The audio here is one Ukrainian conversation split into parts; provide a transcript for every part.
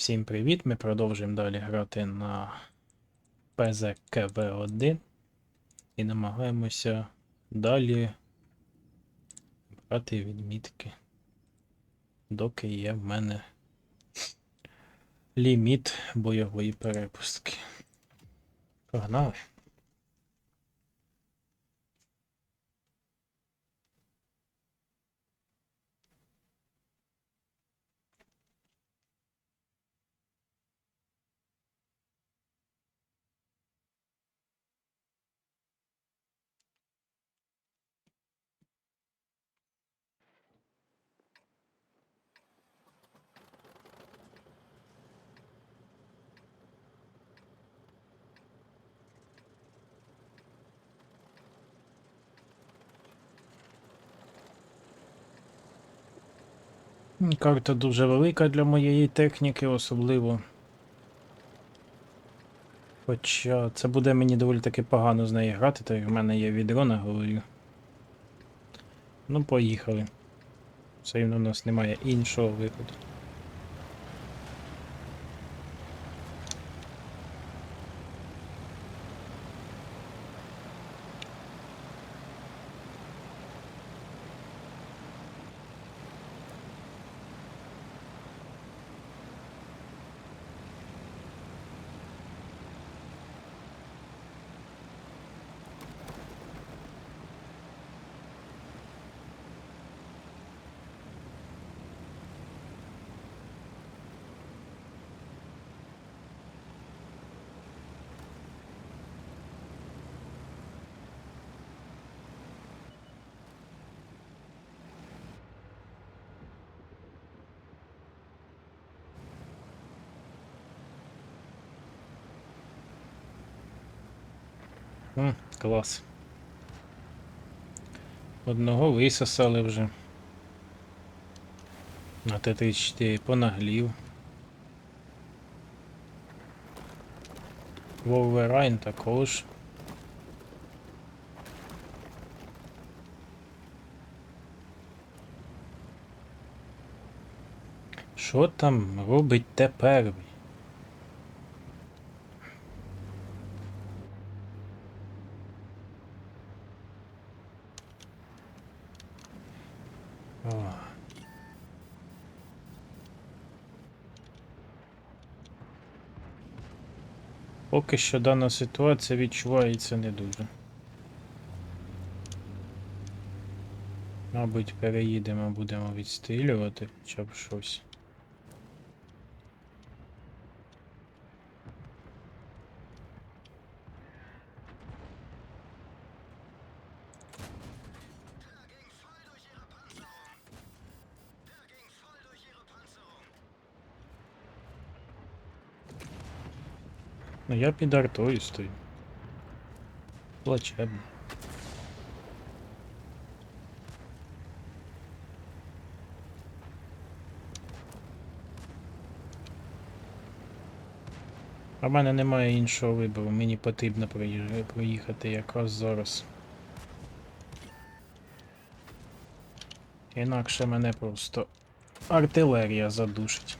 Всім привіт! Ми продовжуємо далі грати на PZKV1 і намагаємося далі брати відмітки, доки є в мене ліміт бойової перепустки. Погнали! Карта дуже велика для моєї техніки, особливо. Хоча це буде мені доволі таки погано з нею грати, так як в мене є відро на голові. Ну, поїхали. Все рівно в нас немає іншого виходу. М, клас. Одного висосали вже. На Т-34 понаглів. Wolverine також. Що там робить тепер? Поки що дана ситуація відчувається не дуже. Мабуть, переїдемо, будемо відстрілювати хоча б щось. Ну я під артою стою. Плачебно. А в мене немає іншого вибору, мені потрібно проїхати якраз зараз. Інакше мене просто артилерія задушить.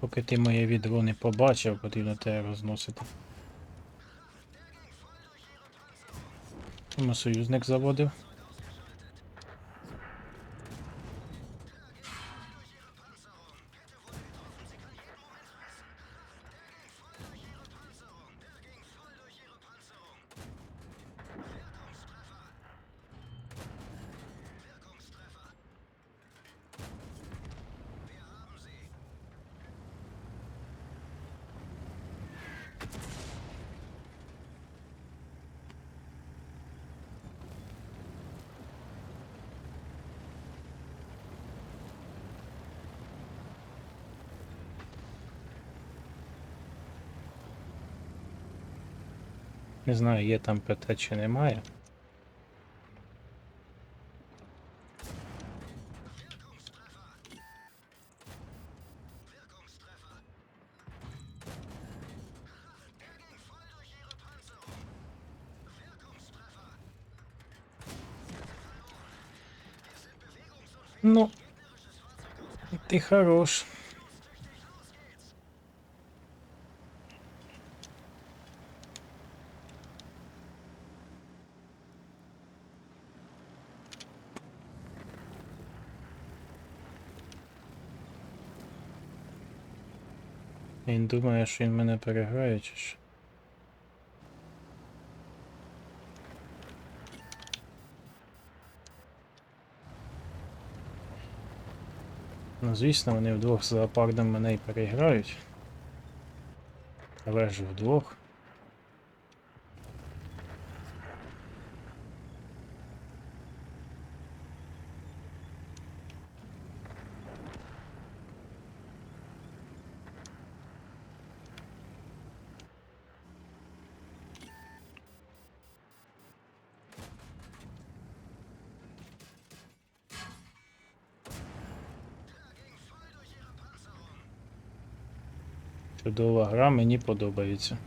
Поки ти моє відро не побачив, потрібно тебе розносити. Тому союзник заводив. Не знаю, є там ПТ чи немає. Ну, ты хорош. Думає, що він мене переграє чи що? Ну, звісно, вони вдвох з зоопардом мене і переграють. Але ж вдвох. Чудова гра, мені подобається.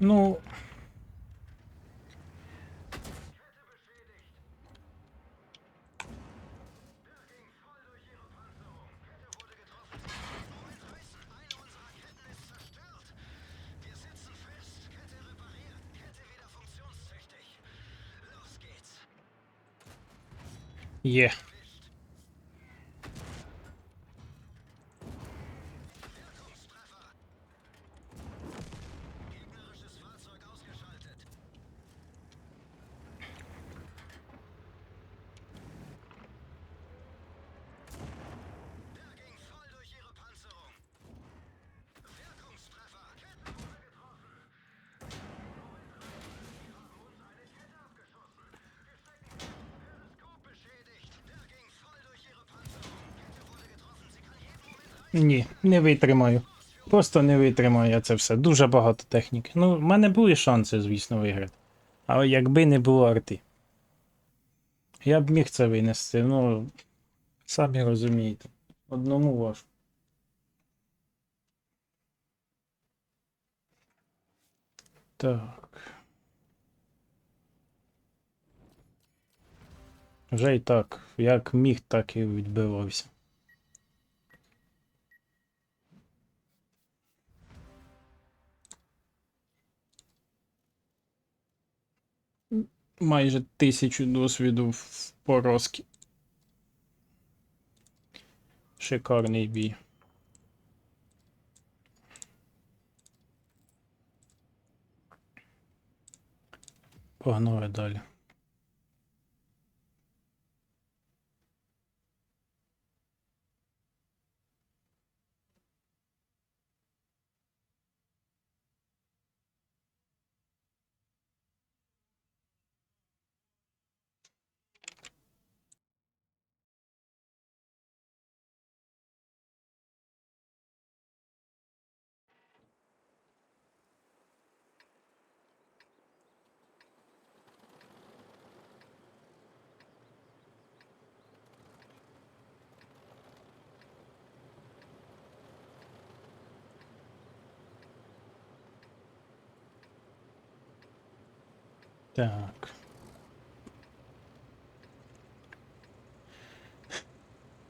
Ну, є. Ні, не витримаю. Просто не витримаю я це все. Дуже багато техніки. Ну, в мене були шанси, звісно, виграти. Але якби не було арти. Я б міг це винести, ну. Самі розумієте. Одному важко. Так. Вже і так. Як міг, так і відбивався. Майже тисячу досвіду в порозки. Шикарний бій. Погнали далі. Так.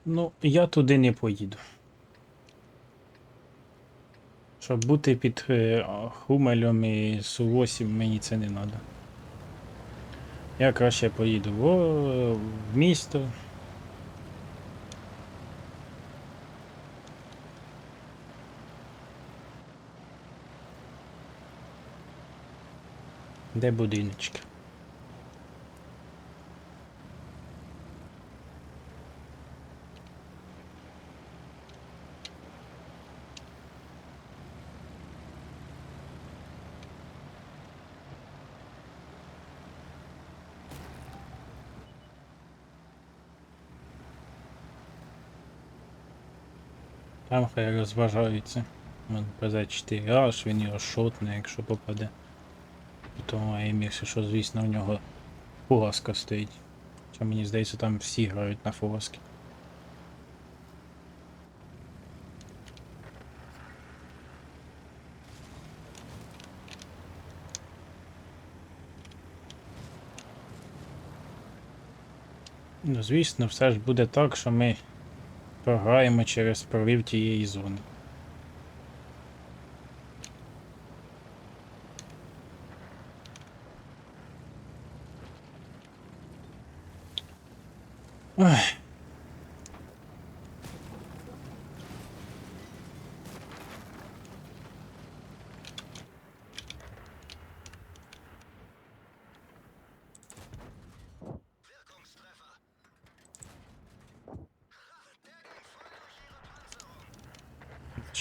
Ну, я туди не поїду. Щоб бути під е, Хумелем і Су-8 мені це не треба. Я краще поїду в, в місто. Де будиночки? Там хай розважаються. Вон ПЗ-4 аж він його шотне, якщо попаде. Тому Емірся, що звісно в нього фугаска стоїть. Хоча мені здається, там всі грають на фугаски. Ну, звісно, все ж буде так, що ми програємо через прорив тієї зони.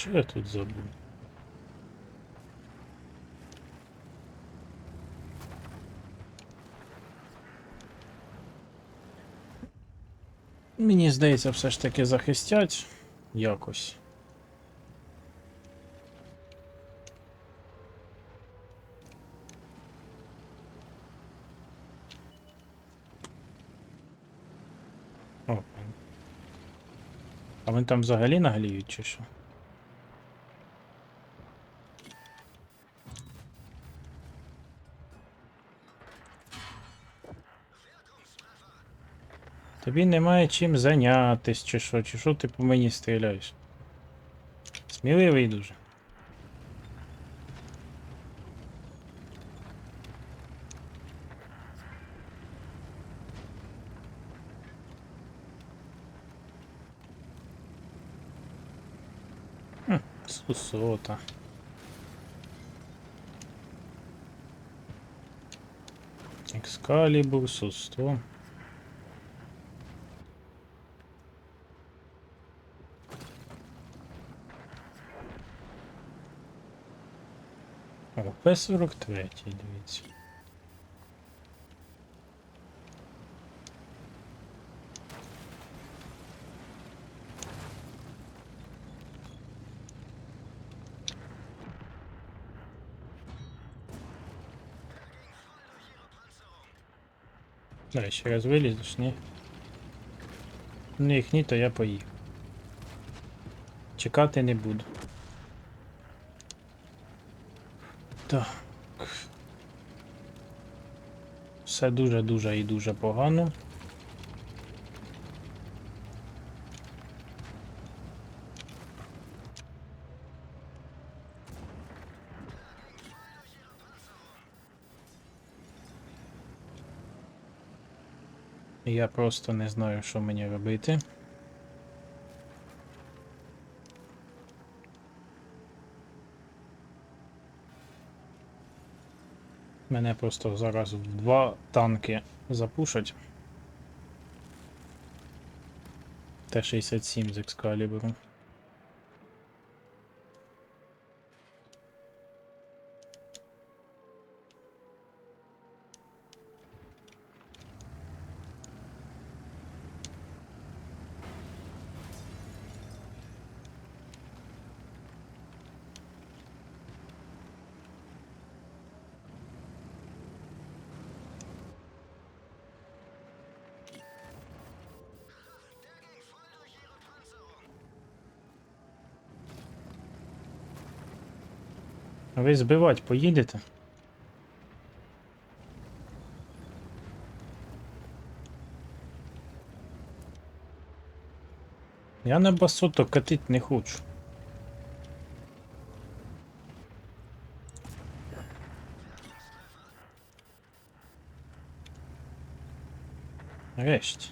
Що я тут забув? Мені здається, все ж таки захистять якось. О. А вони там взагалі нагліють чи що? Тобі немає чим зайнятись, чи що, чи що ти по мені стріляєш? Сміливий дуже. Сусота. Екскалібур, Су-100. О, П-43, дивіться. Давай ще раз вилізеш, ні? Ну, їх ні, то я поїхав. Чекати не буду. Так. Все дуже-дуже і дуже погано. Я просто не знаю, що мені робити. Мене просто зараз в два танки запушать. Т-67 з екскалібуром. Ви збивати поїдете? Я на басото катить не хочу. Нарешті.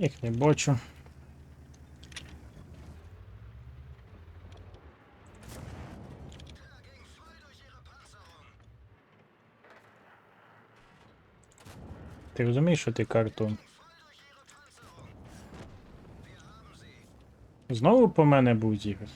Їх не бачу. Ти розумієш, що ти карту Знову по мене будуть ігри.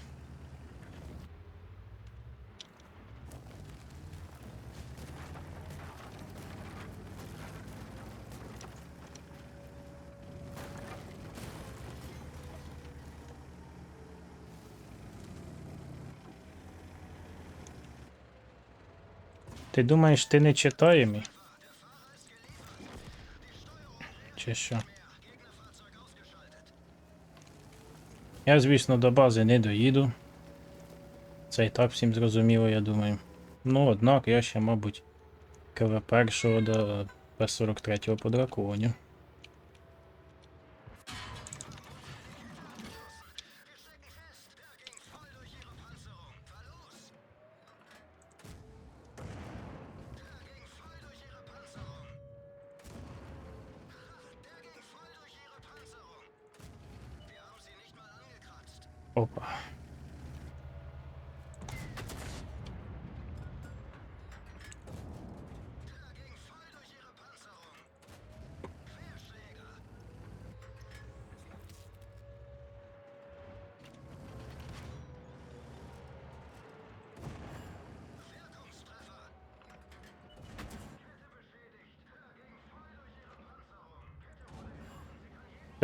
Ти думаєш, ти не читає мій? Чи що? Я, звісно, до бази не доїду. Це і так всім зрозуміло, я думаю. Ну, однак я ще, мабуть, КВ першого до П-43 по драконі.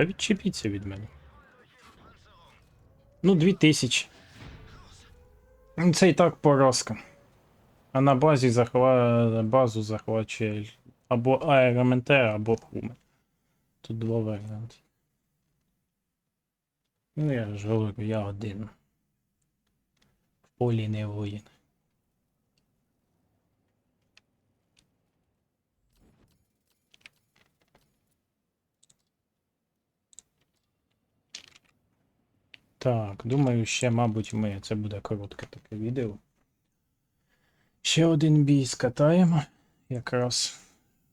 Та відчепіться від мене. Ну, 2000. Ну, Це і так поразка. А на базі захва... базу захвачує або АРМНТ, або Хуме. Тут два варіанти. Ну, я ж говорю, я один. В полі не воїн. Так, думаю, ще, мабуть, ми. Це буде коротке таке відео. Ще один бій скатаємо. Якраз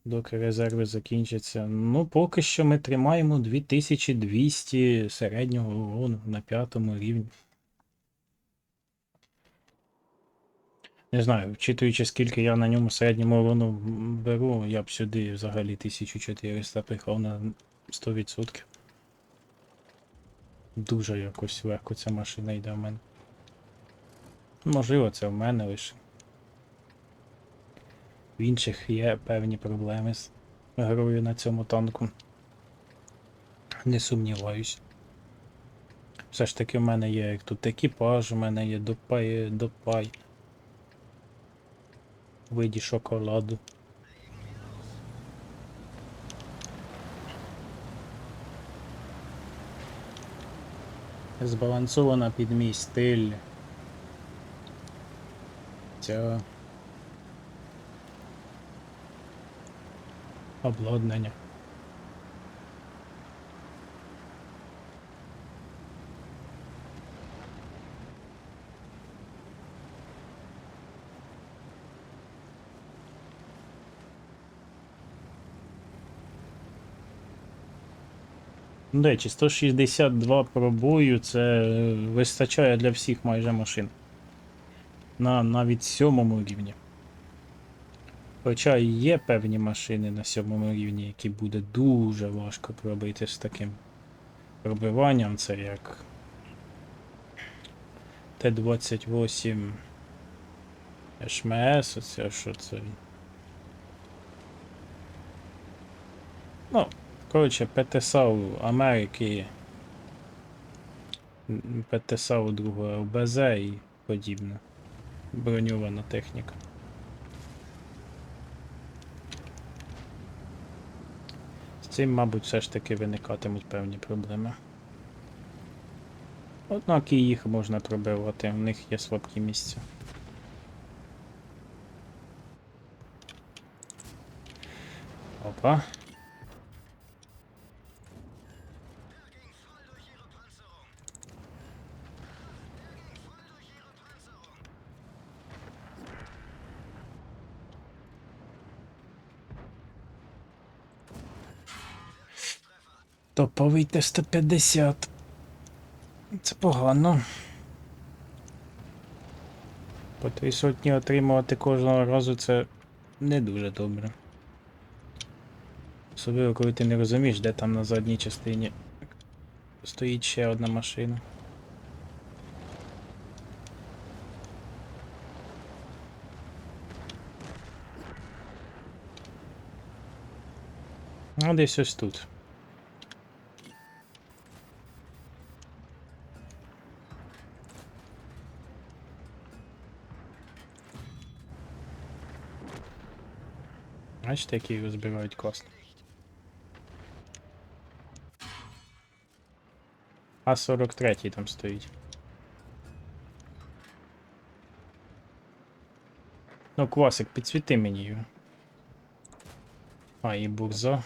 доки резерви закінчаться. Ну, поки що ми тримаємо 2200 середнього урону на п'ятому рівні. Не знаю, вчитуючи, скільки я на ньому середньому урону беру, я б сюди взагалі 1400 пихав на 100%. Дуже якось легко ця машина йде в мене. Можливо, це в мене лише. В інших є певні проблеми з грою на цьому танку. Не сумніваюсь. Все ж таки в мене є тут екіпаж, у мене є допай, допай. Виді шоколаду. Збалансована під мій стиль. Цього обладнання. До речі, 162 пробою це вистачає для всіх майже машин. На навіть сьомому рівні. Хоча є певні машини на сьомому рівні, які буде дуже важко пробити з таким пробиванням. Це як Т-28 ШМС, оце що це. Ну, Коротше, ПТСАУ Америки, ПТСАУ другого ЛБЗ і подібне. Броньована техніка. З цим, мабуть, все ж таки виникатимуть певні проблеми. Однак і їх можна пробивати, в них є слабкі місця. Опа. Топовий Т-150. Це погано. По три сотні отримувати кожного разу це не дуже добре. Особливо, коли ти не розумієш, де там на задній частині стоїть ще одна машина. Ну, десь ось тут. Бачите, які розбирають класно. А 43 там стоїть. Ну, класик, підсвіти мені його. А, і бурза.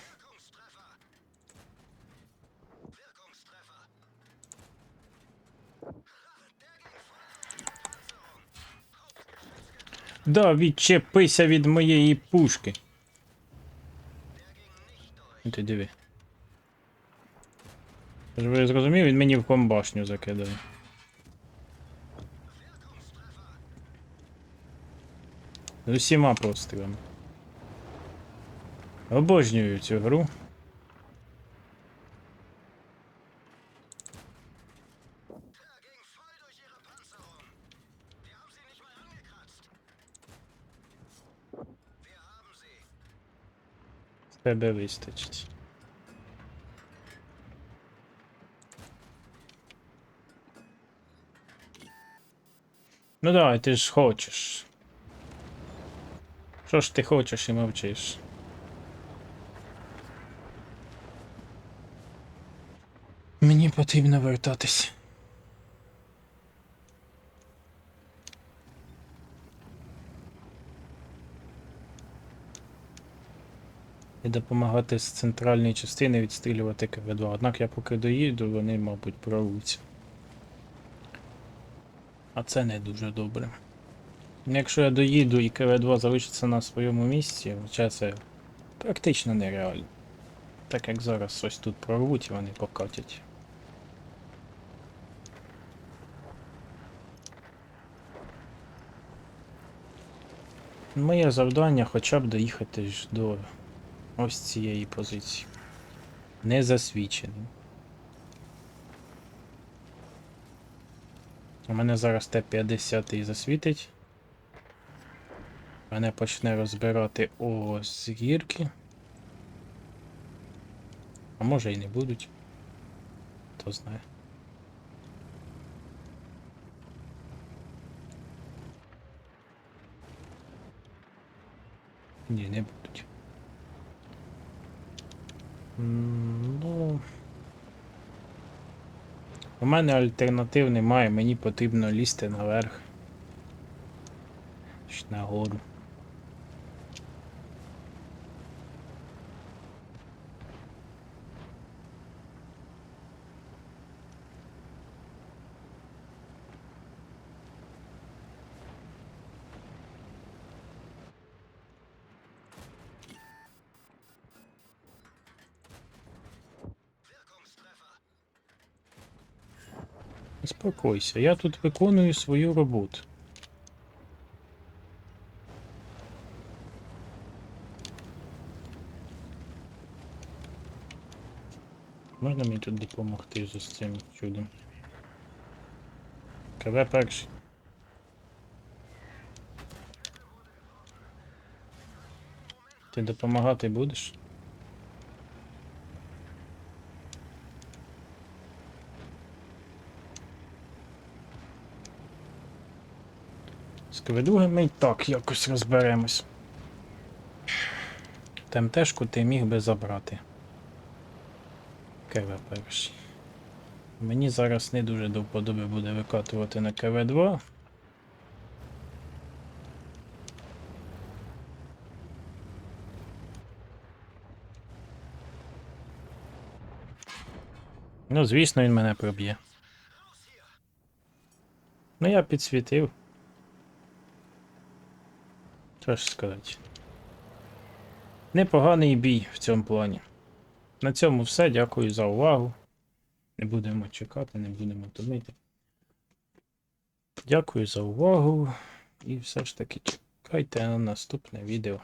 Да, відчепися від моєї пушки. Ти диви. Ж ви зрозумів, він мені в комбашню закидає. З усіма пострілами. Обожнюю цю гру. Тебе вистачить. Ну давай, ти ж хочеш. Що ж ти хочеш і мовчиш? Мені потрібно вертатись. І допомагати з центральної частини відстрілювати КВ-2. Однак я поки доїду, вони, мабуть, прорвуться. А це не дуже добре. Якщо я доїду і КВ-2 залишиться на своєму місці, хоча це практично нереально. Так як зараз ось тут прорвуть і вони покатять. Моє завдання хоча б доїхати ж до ось цієї позиції. Не засвіченим. У мене зараз Т-50 засвітить. Мене почне розбирати ось гірки. А може і не будуть. Хто знає. Ні, не будуть. Ну. У мене альтернатив немає, мені потрібно лізти наверх. Чи нагору. Заспокойся, я тут виконую свою роботу. Можна мені тут допомогти з цим чудом? КВ перший. Ти допомагати будеш? КВ2 ми й так якось розберемось. ТМТшку ти міг би забрати. КВ перший. Мені зараз не дуже до вподоби буде викатувати на КВ2. Ну, звісно, він мене проб'є. Ну, я підсвітив. Що ж сказати. Непоганий бій в цьому плані. На цьому все. Дякую за увагу. Не будемо чекати, не будемо томити. Дякую за увагу. І все ж таки чекайте на наступне відео.